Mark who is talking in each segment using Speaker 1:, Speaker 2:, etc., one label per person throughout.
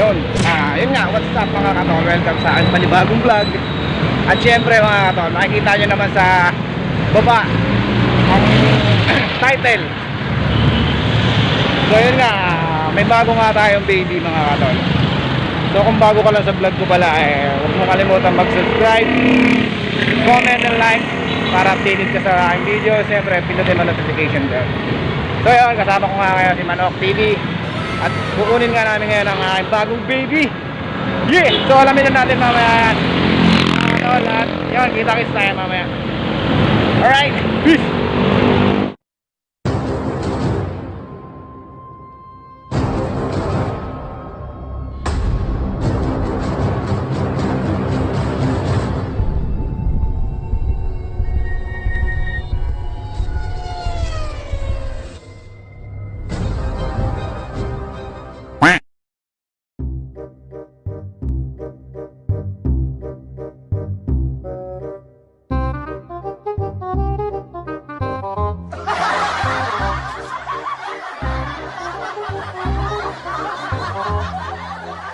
Speaker 1: Yun. Ah, yun nga. What's up mga katol? Welcome sa aking panibagong vlog. At syempre mga katol, makikita nyo naman sa baba ang title. So yun nga, ah, may bago nga tayong baby mga katol. So kung bago ka lang sa vlog ko pala, eh, huwag mo kalimutan mag-subscribe, comment and like para updated ka sa aking video. Siyempre, pinutin mo notification bell. So yun, kasama ko nga ngayon si Manok TV at kukunin nga namin ngayon ang aking bagong baby. Yeah! So alamin na natin mamaya yan. Mga tol, at yun, kita-kits tayo mamaya. Alright, peace!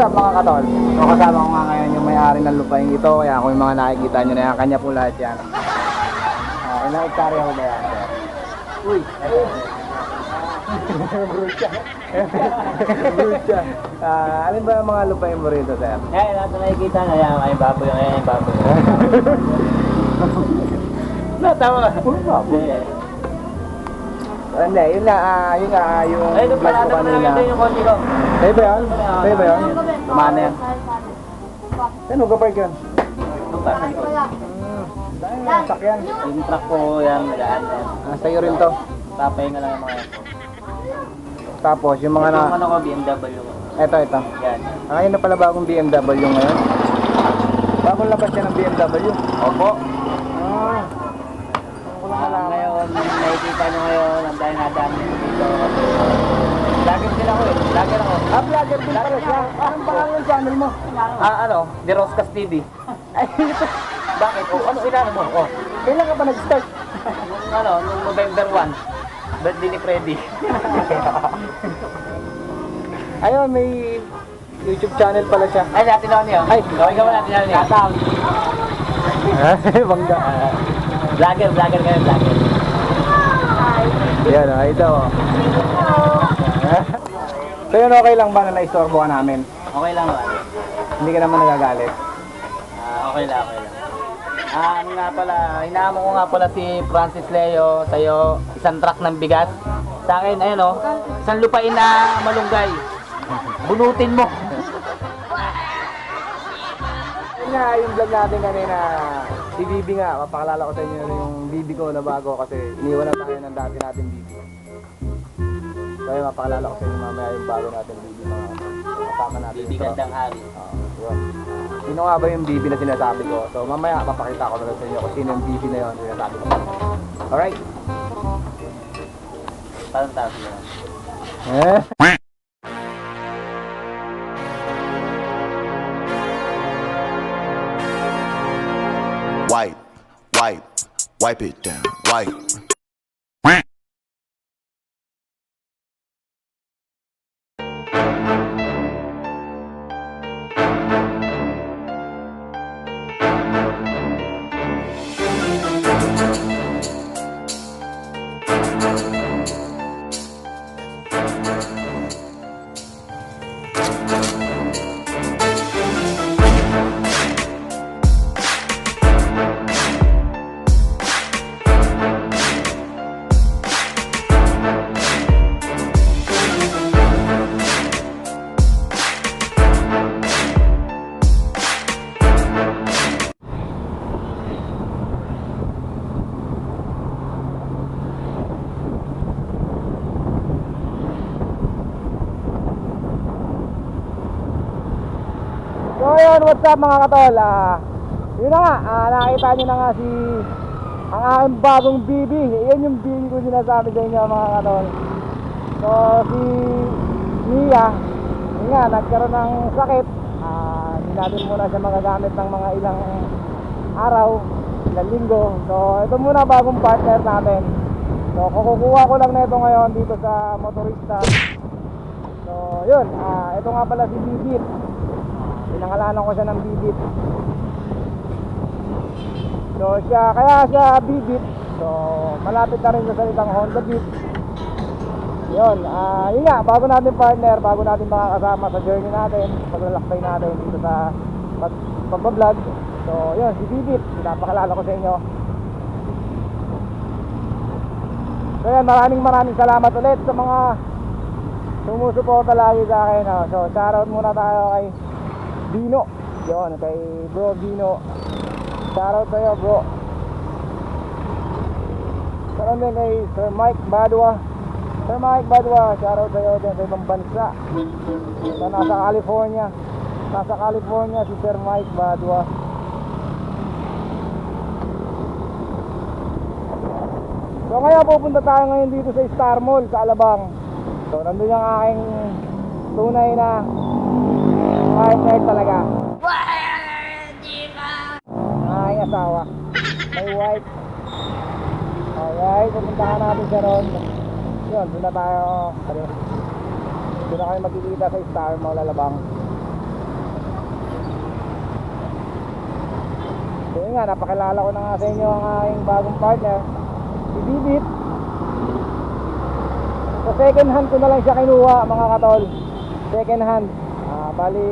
Speaker 1: what's up mga katol? So kasama ko nga ngayon yung may-ari ng lupain ito Kaya kung yung mga nakikita nyo na yan, kanya po lahat yan uh, Ilang hektarya ko ba yan? Uy! Brucha Brucha Ah, Alin ba yung mga lupain mo rito, sir?
Speaker 2: Eh, lahat na nakikita na yan, ay baboy yung ay baboy.
Speaker 1: Natawa Puro baboy Hindi, yun nga, ah, yun nga, ah, yung
Speaker 2: Ay, doon
Speaker 1: vlog
Speaker 2: pala,
Speaker 1: ko
Speaker 2: doon pala
Speaker 1: kanina
Speaker 2: nakita yung konti ko.
Speaker 1: Sa'yo ba yun? Sa'yo ba yun?
Speaker 2: Kumana yan.
Speaker 1: Saan park yun?
Speaker 2: Doon pa.
Speaker 1: Hmm, dahil yung sakyan
Speaker 2: Yung truck ko yan, yan. yan.
Speaker 1: Ah, sa'yo rin to
Speaker 2: Papahinga lang yung mga yan.
Speaker 1: Tapos yung mga
Speaker 2: Yung
Speaker 1: na...
Speaker 2: ano ko, BMW ko.
Speaker 1: Eto, eto.
Speaker 2: Yan.
Speaker 1: Ah, yun na pala bagong BMW ngayon. Bagong labas siya ng BMW.
Speaker 2: Opo. Ngayon, nakikita nyo ngayon, ang dahil nadaan nyo dito. Vlogger din ako eh. Vlogger ako.
Speaker 1: Ah, vlogger din pala siya. Anong pangalan ng channel mo?
Speaker 2: Ah, ano? Di Roscas TV.
Speaker 1: Ay,
Speaker 2: Bakit? Oh, ano inano mo? Oh.
Speaker 1: kailan ka pa nag-start?
Speaker 2: Nung ano, nung November 1. Birthday ni Freddy.
Speaker 1: Ayun, may YouTube channel pala siya.
Speaker 2: Ay, natin ako niyo.
Speaker 1: Ay.
Speaker 2: okay ka ba natin ako niyo? Shoutout.
Speaker 1: Bangga.
Speaker 2: Vlogger, vlogger kayo, vlogger.
Speaker 1: Yan, ah, ito. so yun, okay lang ba na naistorbo ka namin?
Speaker 2: Okay lang ba?
Speaker 1: Hindi ka naman nagagalit.
Speaker 2: Ah, okay lang, okay lang. Ah, ano nga pala, inaamo ko nga pala si Francis Leo sa'yo, isang truck ng bigas. Sa akin, ayun oh, isang lupain na malunggay. Bunutin mo.
Speaker 1: Yun nga, yung vlog natin kanina, si Bibi nga, papakalala ko sa inyo yung Bibi ko na bago kasi iniwan na tayo ng dati natin Bibi. So yun, papakalala ko sa inyo mamaya yung bago natin Bibi, mga kasama natin.
Speaker 2: Bibigandang hari.
Speaker 1: Oo, yun. Sino nga ba yung Bibi na sinasabi ko? So mamaya papakita ko na sa inyo kung sino yung Bibi na yun na sinasabi ko. Alright?
Speaker 2: Parang taas yun.
Speaker 1: Eh?
Speaker 3: Wipe it down, wipe.
Speaker 1: So ayun, what's up mga katol? Ah, yun na nga, ah, nakita nyo na nga si ang aking bagong BB. Yan yung BB ko sinasabi sa inyo mga katol. So si Mia, yun nga, nagkaroon ng sakit. Ah, hindi muna siya magagamit ng mga ilang araw, ilang linggo. So ito muna bagong partner natin. So kukukuha ko lang nito ngayon dito sa motorista. So yun, ah, ito nga pala si Bibit. Pinangalanan ko siya ng Bibit. So siya, kaya siya Bibit. So malapit na rin sa salitang Honda Beat. Yun, ah yun nga, bago natin partner, bago natin makakasama sa journey natin, paglalakbay natin dito sa pag, pagbablog. So yun, si Bibit, pinapakalala ko sa inyo. So yan, maraming maraming salamat ulit sa mga sumusuporta lagi sa akin. Oh. So shoutout muna tayo kay Dino. Yun, kay bro Dino. Shoutout sa'yo bro. Shoutout din kay Sir Mike Badwa. Sir Mike Badwa, shoutout sa'yo din sa ibang bansa. So, nasa California. Nasa California si Sir Mike Badwa. So ngayon pupunta tayo ngayon dito sa Star Mall sa Alabang. So nandun yung aking tunay na partner talaga. Ang aking asawa. My wife. Alright, pupuntahan natin siya ron. Yun, doon na tayo. Ano, doon na kayo magkikita sa Star Mall Alabang. So yun nga, napakilala ko na nga sa inyo ang aking bagong partner. Si Bibit. Sa second hand ko na lang siya kinuha mga katol. Second hand. Bali,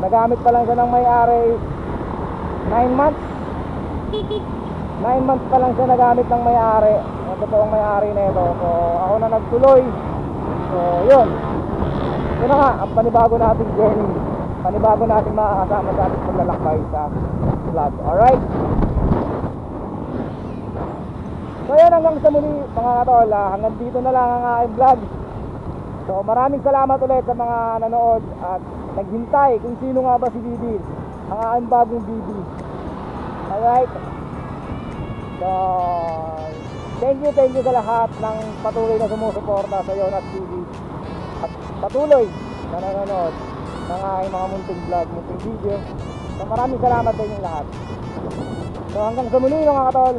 Speaker 1: nagamit pa lang siya ng may-ari 9 months. 9 months pa lang siya nagamit ng may-ari. Ang totoong may-ari na ito. So, ako na nagtuloy. So, yun. Yun na nga, ang panibago nating journey. Panibago nating makakasama sa ating paglalakbay sa vlog. Alright? So yun hanggang sa muli mga katol ah, Hanggang dito na lang ang aking vlog So maraming salamat ulit sa mga nanood At naghintay kung sino nga ba si Bibi Ang aking bagong Bibi Alright. So Thank you, thank you sa lahat ng patuloy na sumusuporta sa Yonat TV At patuloy na nanonood ng aking mga munting vlog, munting video. So maraming salamat sa inyong lahat. So hanggang sa muli mga katol.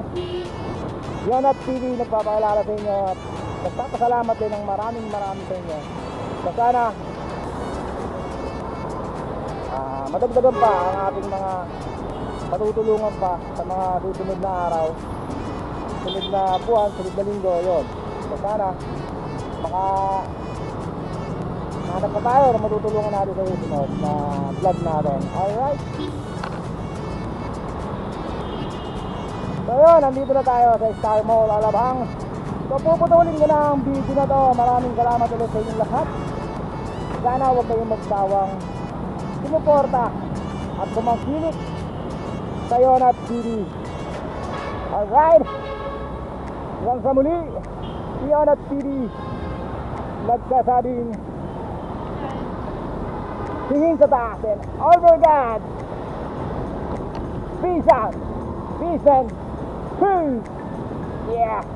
Speaker 1: Yonat TV nagpapaalala sa inyo at nagpapasalamat din ng maraming maraming sa inyo. So sana ah, madagdagan pa ang ating mga patutulungan pa sa mga susunod na araw, sunod na buwan, sunod na linggo, yon. So sana maka hanap pa tayo na matutulungan natin sa susunod na vlog natin. Alright? So yun, nandito na tayo sa Star Mall Alabang. So puputulin ko na ang video na to. Maraming salamat ulit sa inyong lahat. Sana huwag kayong magsawang sumuporta at bumangkilik sa Yonat TV. Alright! Hanggang sa muli, Yonat TV nagsasabing tingin sa taas and over God. Peace out. Peace and peace. Yeah.